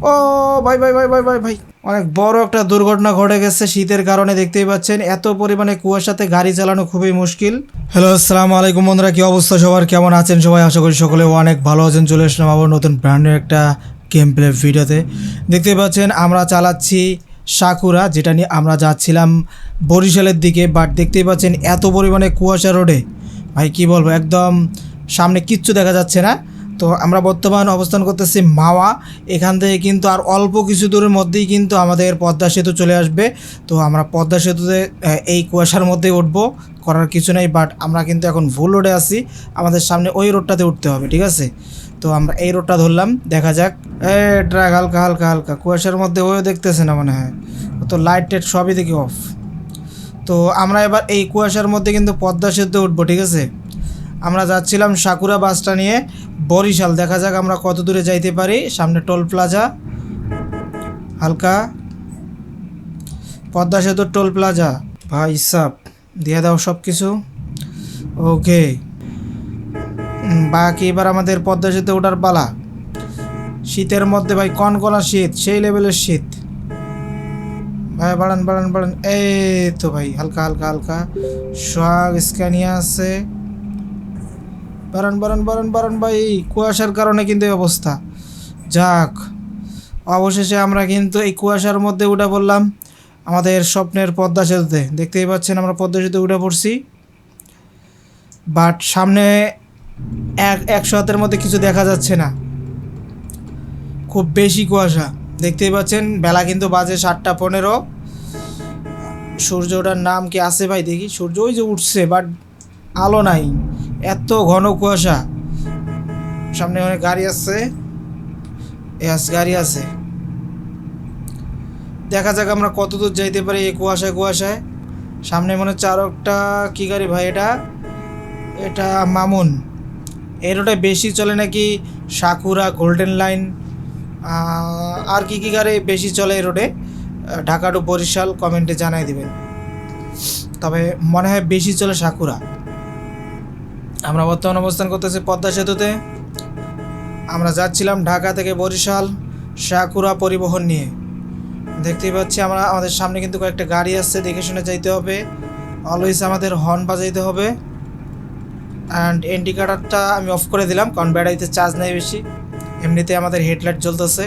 ও, ভাই ভাই ভাই ভাই ভাই ভাই। অনেক বড় একটা দুর্ঘটনা ঘটে গেছে শীতের কারণে, দেখতেই পাচ্ছেন। এত পরিমাণে কুয়াশাতে গাড়ি চালানো খুবই মুশকিল। হ্যালো আসসালামু আলাইকুম বন্ধুরা, কি অবস্থা সবার? কেমন আছেন সবাই? আশা করি সকলে অনেক ভালো আছেন। চলে আসলাম আবার নতুন ব্র্যান্ডের একটা গেম প্লে ভিডিওতে। দেখতেই পাচ্ছেন, আমরা চালাচ্ছি সাকুরা যেটা নিয়ে আমরা যাচ্ছিলাম বরিশালের দিকে। বাট দেখতেই পাচ্ছেন, এত পরিমাণে কুয়াশা রোডে ভাই, কি বলব, একদম সামনে কিচ্ছু দেখা যাচ্ছে না। তো আমরা বর্তমান অবস্থান করতেছি মাওয়া। এখান থেকে কিন্তু আর অল্প কিছু দূরের মধ্যেই কিন্তু আমাদের পদ্মা সেতু চলে আসবে। তো আমরা পদ্মা সেতুতে এই কুয়াশার মধ্যেই উঠবো, করার কিছু নেই বাট আমরা কিন্তু এখন ভুল রোডে আছি। আমাদের সামনে ওই রোডটাতে উঠতে হবে, ঠিক আছে? তো আমরা এই রোডটা ধরলাম, দেখা যাক। এ, ট্রাক হালকা হালকা হালকা, কুয়াশার মধ্যে ওও দেখতেছে না মনে হয়। তো লাইট টাইট সবই দেখি অফ তো আমরা এবার এই কুয়াশার মধ্যে কিন্তু পদ্মা সেতু উঠবো, ঠিক আছে? আমরা যাচ্ছিলাম সাকুরা বাসটা নিয়ে বরিশাল। দেখা যাক আমরা কত দূরে যাইতে পারি। সামনে টোল প্লাজা। হালকা। পদ্মা সেতু টোল প্লাজা। ভাই সাপ দিয়ে দাও সব কিছু ওকে বাকি এবার আমাদের পদ্মা সেতু ওঠার পালা। শীতের মধ্যে ভাই, কনকনা শীত, সেই লেভেলের শীত। ভাই, বাড়ান বাড়ান বাড়ান। এই তো ভাই, হালকা হালকা হালকা। সোহাগ স্ক্যানিয়া আছে। বাড়ান বাড়ান বাড়ান বাড়ান ভাই কুয়াশার কারণে কিন্তু এই অবস্থা। যাক, অবশেষে আমরা কিন্তু এই কুয়াশার মধ্যে উঠে পড়লাম আমাদের স্বপ্নের পদ্মা সেতুতে। দেখতেই পাচ্ছেন আমরা পদ্মা সেতু উঠে পড়ছি। বাট সামনে এক একশো হাতের মধ্যে কিছু দেখা যাচ্ছে না। খুব বেশি কুয়াশা। দেখতেই পাচ্ছেন, বেলা কিন্তু বাজে সাতটা পনেরো। সূর্যটার নাম কি আছে ভাই? দেখি। সূর্য ওই যে উঠছে, বাট আলো নাই। এত ঘন কুয়াশা। সামনে অনেক গাড়ি আছে। গাড়ি আছে। দেখা যাক আমরা কত দূর যাইতে পারি এই কুয়াশায় কুয়াশায়। সামনে মনে একটা কী গাড়ি ভাই এটা? এটা মামুন। এই রোডে বেশি চলে নাকি সাকুরা গোল্ডেন লাইন আর কি কি গাড়ি বেশি চলে এই রোডে ঢাকা টু বরিশাল কমেন্টে জানাই দিবেন। তবে মনে হয় বেশি চলে সাকুরা। আমরা বর্তমান অবস্থান করতেছি পদ্মা সেতুতে। আমরা যাচ্ছিলাম ঢাকা থেকে বরিশাল সাকুরা পরিবহন নিয়ে। দেখতেই পাচ্ছি আমরা, আমাদের সামনে কিন্তু কয়েকটা গাড়ি আসছে, দেখে শুনে যাইতে হবে। অলওয়েজ আমাদের হর্ন বাজাইতে হবে। অ্যান্ড ইন্ডিকেটারটা আমি অফ করে দিলাম, কারণ ব্যাটারিতে চার্জ নেই বেশি। এমনিতে আমাদের হেডলাইট জ্বলতেছে।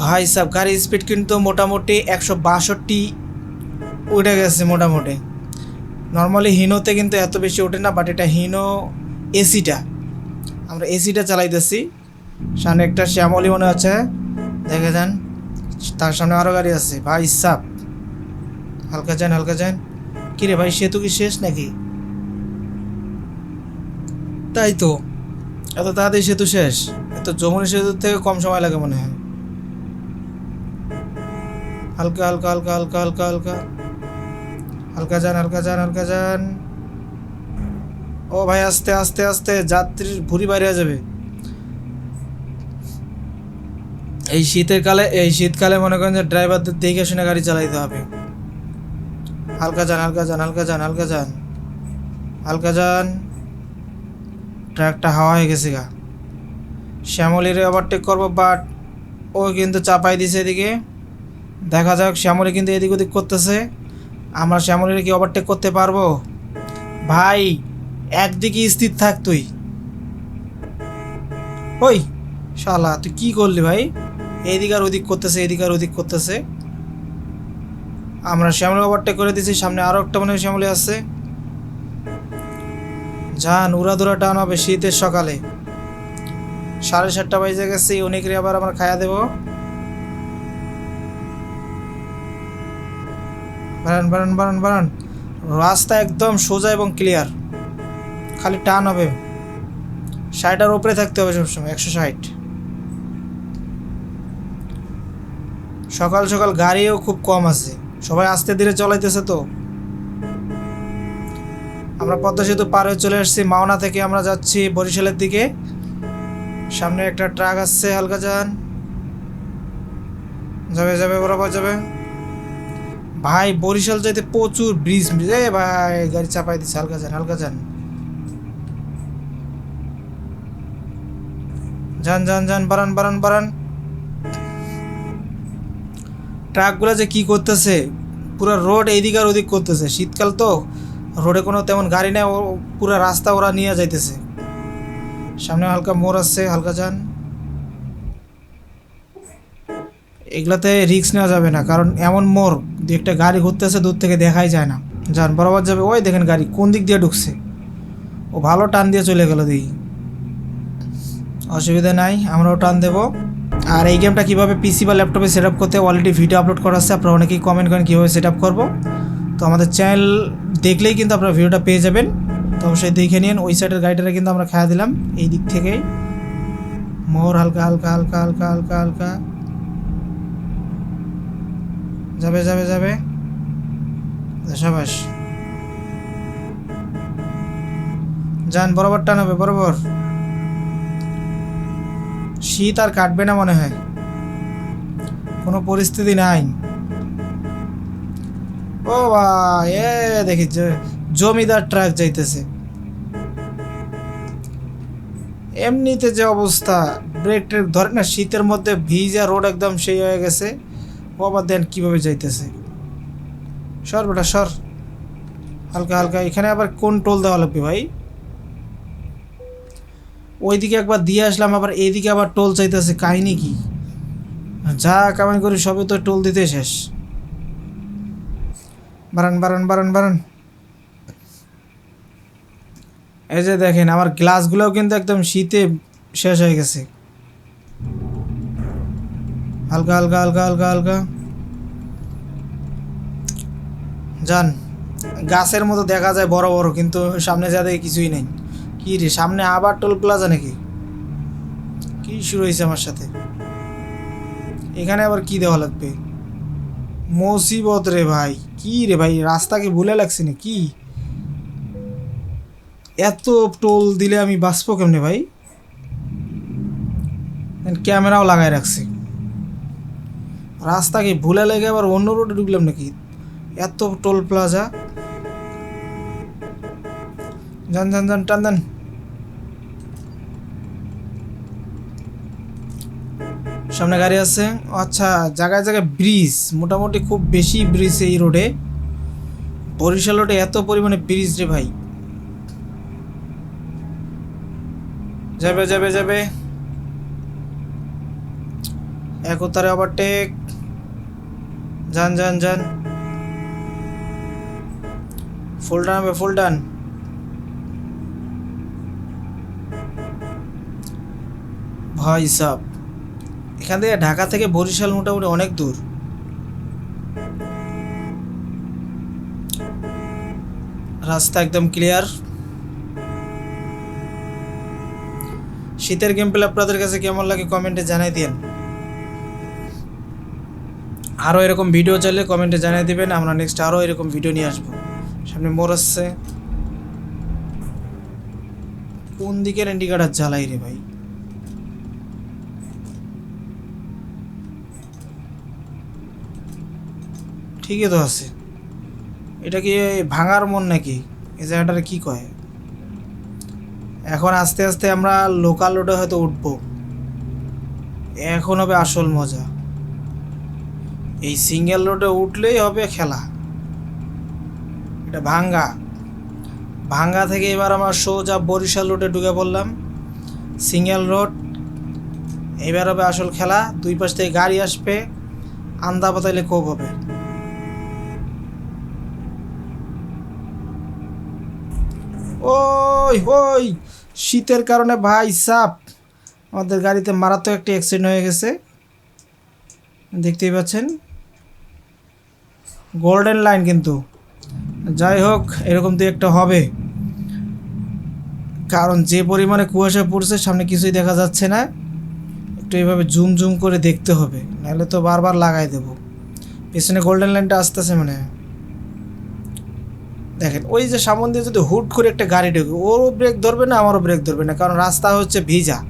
ভাই সাহ গাড়ির স্পিড কিন্তু মোটামুটি একশো বাষট্টি, উঠে গেছে মোটামুটি। নর্মালি হিনোতে কিন্তু এত বেশি ওঠে না বাট এটা হিনো এসিটা আমরা এসিটা চালাইতেছি। সামনে একটা শ্যামলি মনে আছে। দেখে যান, তার সামনে আরও গাড়ি আছে। ভাই, সাপ। হালকা যান হালকা যান। কিরে ভাই, সেতু কি শেষ নাকি? তাই তো। এত তাড়াতাড়ি সেতু শেষ। এত যমুনা সেতুর থেকে কম সময় লাগে মনে হয়। হালকা হালকা হালকা হালকা হালকা হালকা। হালকা যান হালকা যান হালকা যান। ও ভাই, আস্তে আস্তে আস্তে, যাত্রীর ভুরি বাইরে যাবে। এই শীতের কালে, এই শীতকালে মনে করেন যে ড্রাইভারদের দেখে শুনে গাড়ি চালাইতে হবে। হালকা যান হালকা যান হালকা যান হালকা যান। হালকা যান। ট্রাকটা হাওয়া হয়ে গেছে গা। শ্যামলিরে ওভারটেক করব বাট ও কিন্তু চাপাই দিছে এদিকে। দেখা যাক, শ্যামলি কিন্তু এদিক ওদিক করতেছে। আমরা শ্যামলিরে কি ওভারটেক করতে পারব? ভাই, একদিকে স্থির থাক তুই। ওই, শালা, তুই কি করলি ভাই? এদিক আর ওদিক করতেছে, এদিক আর ওদিক করতেছে। আমরা শ্যামলি ওভারটেক করে দিয়েছি সামনে আরও একটা মনে শ্যামলি আসছে। যান উড়াধুরা টান হবে শীতের সকালে। সাড়ে সাতটা বাজে গেছে, অনেকেরই আবার আমরা খায়া দেব। বাড়ান বাড়ান বাড়ান বাড়ান। রাস্তা একদম সোজা এবং ক্লিয়ার খালি টান হবে। ষাটটার ওপরে থাকতে হবে সবসময়, একশো ষাট। সকাল সকাল গাড়িও খুব কম আছে। সবাই আস্তে ধীরে চলাইতেছে তো। আমরা পদ্মা সেতু পার হয়ে চলে আসছি। মাওনা থেকে আমরা যাচ্ছি বরিশালের দিকে। সামনে একটা ট্রাক আসছে, হালকা যান। যাবে যাবে, বরাবর যাবে। ভাই, বরিশাল যাইতে প্রচুর ব্রিজ এ ভাই, গাড়ি চাপাই দিচ্ছে হালকা যান হালকা যান। যান যান যান বারান বারান বারান ট্রাকগুলো যে কি করতেছে, পুরো রোড এইদিক আর ওদিক করতেছে। শীতকাল তো, রোডে কোনো তেমন গাড়ি নেই পুরো রাস্তা ওরা নিয়ে যাইতেছে। সামনে হালকা মোড় আসছে হালকা যান। এগুলাতে রিস্ক নেওয়া যাবে না। কারণ এমন মোর দু একটা গাড়ি ঘুরতেছে দূর থেকে দেখাই যায় না। যান বরাবর যাবে, ওই দেখেন গাড়ি কোন দিক দিয়ে ঢুকছে। ও ভালো টান দিয়ে চলে গেল দেখি। অসুবিধা নাই, আমরাও টান দেবো। আর এই গেমটা কীভাবে পিসি বা ল্যাপটপে সেট আপ করতে অলরেডি ভিডিও আপলোড করা আছে, আপনারা অনেকেই কমেন্ট করেন কীভাবে সেট আপ করব। তো আমাদের চ্যানেল দেখলেই কিন্তু আপনারা ভিডিওটা পেয়ে যাবেন। তো অবশ্যই দেখে নিন, ওই সাইডের গাড়িটা কিন্তু আমরা খেয়া দিলাম। এই দিক থেকেই মোহর হালকা হালকা হালকা হালকা হালকা হালকা। যাবে যাবে যাবে। সাবাস যান, বরাবর টান হবে, বরাবর। শীত আর কাটবে না মনে হয়। কোনো পরিস্থিতি নাই। ও বা এ দেখি জমিদার ট্রাক যাইতেছে। এমনিতে যে অবস্থা ব্রেক ট্রেক ধরে না, শীতের মধ্যে ভিজা রোড একদম সেই হয়ে গেছে। আবার দেন কীভাবে যাইতেছে? সর বেটা, সর। হালকা হালকা। এখানে আবার কোন টোল দেওয়া লাগবে ভাই। ওইদিকে একবার দিয়ে আসলাম, আবার এইদিকে আবার টোল চাইতেছে। কাহিনি কি? যা কামাই করি সবে তো টোল দিতে শেষ। বারান বারান বারান বারান এই যে দেখেন, আমার গ্লাসগুলোও কিন্তু একদম শীতে শেষ হয়ে গেছে। হালকা হালকা হালকা হালকা হালকা যান গাছের মতো দেখা যায় বড় বড়, কিন্তু সামনে যা কিছুই নেই। কি রে, সামনে আবার টোল প্লাজা নাকি? কি শুরু হয়েছে আমার সাথে? এখানে আবার কি দেওয়া লাগবে? মুসিবত রে ভাই, কি রে ভাই রাস্তা কি ভুলে লাগছে না, কি? এত টোল দিলে আমি বাঁচবো কেমনে ভাই? ক্যামেরাও লাগাই রাখছি। রাস্তা কি ভুলে লেগে আবার অন্য রোডে ঢুকলাম নাকি? এত টোল প্লাজা যান যান যান, টান দেন সামনে গাড়ি আছে। আচ্ছা জায়গায় জায়গায় ব্রিজ মোটামুটি খুব বেশি ব্রিজ এই রোডে বরিশাল রোডে এত পরিমাণে ব্রিজ রে ভাই। যাবে যাবে যাবে। একতারে ওভারটেক যান যান যান ফুল ডান হবে ফুল ডান ভাই সাহ এখান থেকে ঢাকা থেকে বরিশাল মোটামুটি অনেক দূর। রাস্তা একদম ক্লিয়ার শীতের গেম প্লে আপনাদের কাছে কেমন লাগে কমেন্টে জানাই দিন। আরও এরকম ভিডিও চাইলে কমেন্টে জানিয়ে দেবেন, আমরা নেক্সট আরও এরকম ভিডিও নিয়ে আসব। সামনে মোর আসছে। কোন দিকের ইন্ডিকেটার জ্বালাই রে ভাই? ঠিকই তো আছে। এটা কি ভাঙার মন নাকি? এই জায়গাটার কি কয়? এখন আস্তে আস্তে আমরা লোকাল রোডে হয়তো উঠবো। এখন হবে আসল মজা। এই সিঙ্গেল রোডে উঠলেই হবে খেলা। এটা ভাঙ্গা। ভাঙ্গা থেকে এবার আমরা সোজা বরিশাল রোডে ঢুকে পড়লাম। সিঙ্গেল রোড, এবার হবে আসল খেলা। দুই পাশ থেকে গাড়ি আসবে আন্দা পাতাইলে কোপ হবে। ওই ওই, শীতের কারণে ভাই সাপ। আমাদের গাড়িতে মারাত্মক একটি অ্যাক্সিডেন্ট হয়ে গেছে। দেখতেই পাচ্ছেন। গোল্ডেন লাইন কিন্তু। যাই হোক এরকম তো একটা হবে। কারণ যে পরিমাণে কুয়াশা পড়ছে, সামনে কিছুই দেখা যাচ্ছে না। একটু এইভাবে জুম জুম করে দেখতে হবে, নাহলে তো বারবার লাগাই দেব। পেছনে গোল্ডেন লাইনটা আসতেছে মানে। দেখেন, ওই যে সামন দিয়ে যদি হুট করে একটা গাড়ি ঢুকে, ওরও ব্রেক ধরবে না, আমারও ব্রেক ধরবে না, কারণ রাস্তা হচ্ছে ভিজা।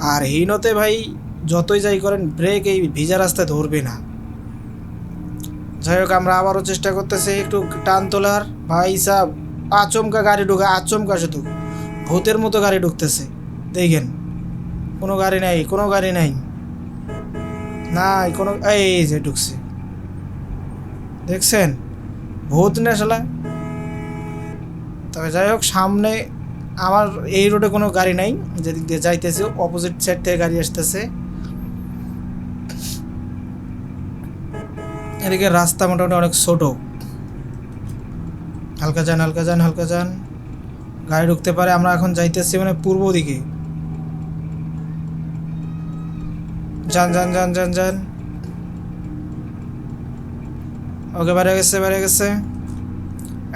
আর হিনতে ভাই, যতই যাই করেন ব্রেক এই ভিজা রাস্তায় ধরবে না। যাই হোক, আমরা আবারও চেষ্টা করতেছি একটু টান তোলার। ভাই সাহ আচমকা গাড়ি ঢুকে, আচমকা শুধু। ভূতের মতো গাড়ি ঢুকতেছে। দেখেন, কোনো গাড়ি নাই, কোনো গাড়ি নাই। নাই, কোনো, এই যে ঢুকছে। দেখছেন? ভূত না শালা? তবে যাই হোক, সামনে আমার এই রোডে কোনো গাড়ি নাই, যেদিক দিয়ে যাইতেছে অপোজিট সাইড থেকে গাড়ি আসতেছে। এদিকে রাস্তা মোটামুটি অনেক ছোট। হালকা যান হালকা যান হালকা যান। গাড়ি ঢুকতে পারে, আমরা এখন যাইতেছি মানে পূর্ব দিকে। যান যান যান যান যান। ওকে বেড়ে গেছে বেড়ে গেছে।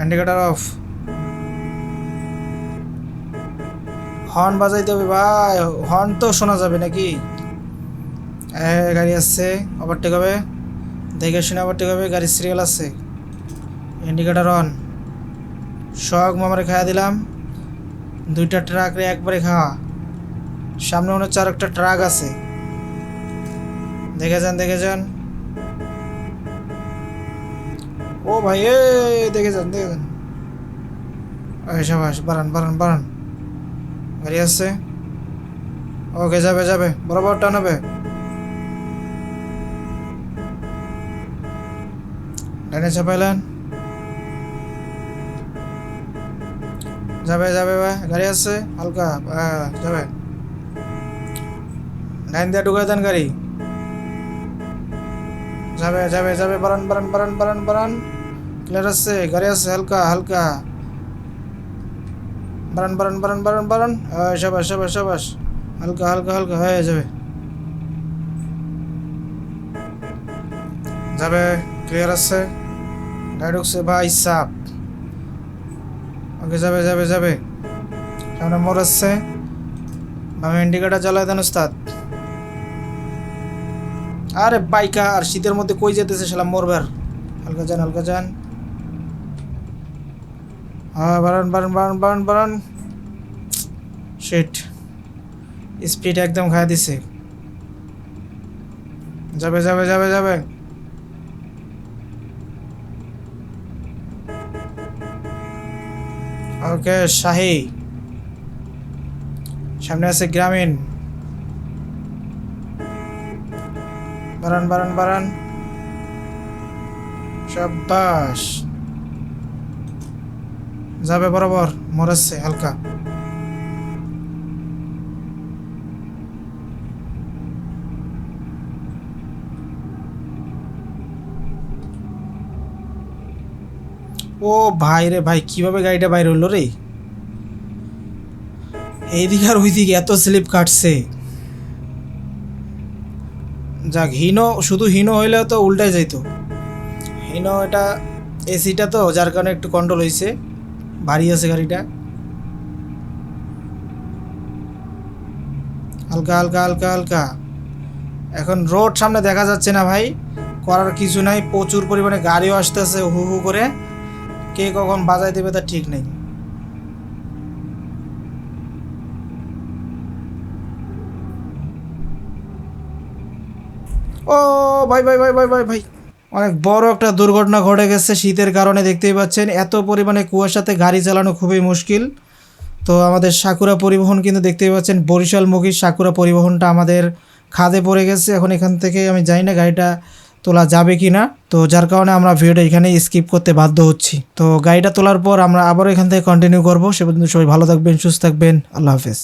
Indicator of. হর্ন বাজাইতে হবে, ভাই। হর্ন তো শোনা যাবে নাকি? গাড়ি আসছে। ওভারটেক হবে। দেখে শুনে ওভারটেক হবে গাড়ির সিরিয়াল আছে? ইন্ডিকেটার অন শখ, মামারে খাওয়া দিলাম। দুইটা ট্রাক রে একবারে খাওয়া। সামনে মনে হচ্ছে একটা ট্রাক আছে। দেখে যান দেখে যান। ও ভাই এ দেখে যান দেখে যান। সাবাস, বাড়ান বাড়ান বাড়ান। গাড়ি আসছে ওকে, যাবে যাবে। বরাবর টানাবে ডানে চাপাইলেন যাবে যাবে ভাই, গাড়ি আসছে হালকা যাবে। ডাইন দিয়ে ঢুকে দেন গাড়ি। যাবে যাবে যাবে বারান বারান বারান বারান বারান ক্লিয়ার আসছে গাড়ি আসছে হালকা হালকা। বারান বারান বারান বারান বারান সাবাস সাবাস সাবাস। হালকা হালকা হালকা, হয়ে যাবে। যাবে ক্লিয়ার আছে। গাড়ি ঢুকছে ভাই, সাপ। ওকে যাবে যাবে যাবে। সামনে মোর আসছে আমি ইন্ডিকেটার জ্বালায় দেন, উস্তাদ। আরে বাইকা আর শীতের মধ্যে কই যেতেছে সেলাম মরবার হালকা যান হালকা যান। হ্যাঁ বাড়ান বাড়ান বাড়ান বাড়ান বাড়ান। শিট, স্পিড একদম খাই দিছে। যাবে যাবে যাবে যাবে। ওকে শাহি। সামনে আছে গ্রামীণ। বারান বারান বারান। সাব্বাস যাবে বরাবর মরেছে হালকা। ও ভাই রে ভাই, কীভাবে গাড়িটা বাইরে হলো রে? এইদিকে আর ওইদিকে এত স্লিপ কাটছে। যাক হিনো শুধু হিনো হইলে তো উল্টাই যাইতো। হিনো এটা এসিটা তো, যার কারণে একটু কন্ট্রোল হয়েছে ভারী আছে গাড়িটা। হালকা হালকা হালকা হালকা। এখন রোড সামনে দেখা যাচ্ছে না ভাই। করার কিছু নাই, প্রচুর পরিমাণে গাড়িও আসতেছে, হু হু করে। কে কখন বাজাই দেবে তা ঠিক নেই। ও, ভাই ভাই ভাই ভাই ভাই ভাই। অনেক বড় একটা দুর্ঘটনা ঘটে গেছে শীতের কারণে, দেখতেই পাচ্ছেন। এত পরিমাণে কুয়াশাতে গাড়ি চালানো খুবই মুশকিল। তো আমাদের সাকুরা পরিবহন কিন্তু দেখতেই পাচ্ছেন বরিশালমুখী সাকুরা পরিবহনটা আমাদের খাদে পড়ে গেছে। এখন এখান থেকে আমি জানি না গাড়িটা তোলা যাবে কি না তো যার কারণে আমরা ভিডিওটা এখানে স্কিপ করতে বাধ্য হচ্ছি। তো গাড়িটা তোলার পর আমরা আবারও এখান থেকে কন্টিনিউ করব। সে পর্যন্ত সবাই ভালো থাকবেন, সুস্থ থাকবেন। আল্লাহ হাফেজ।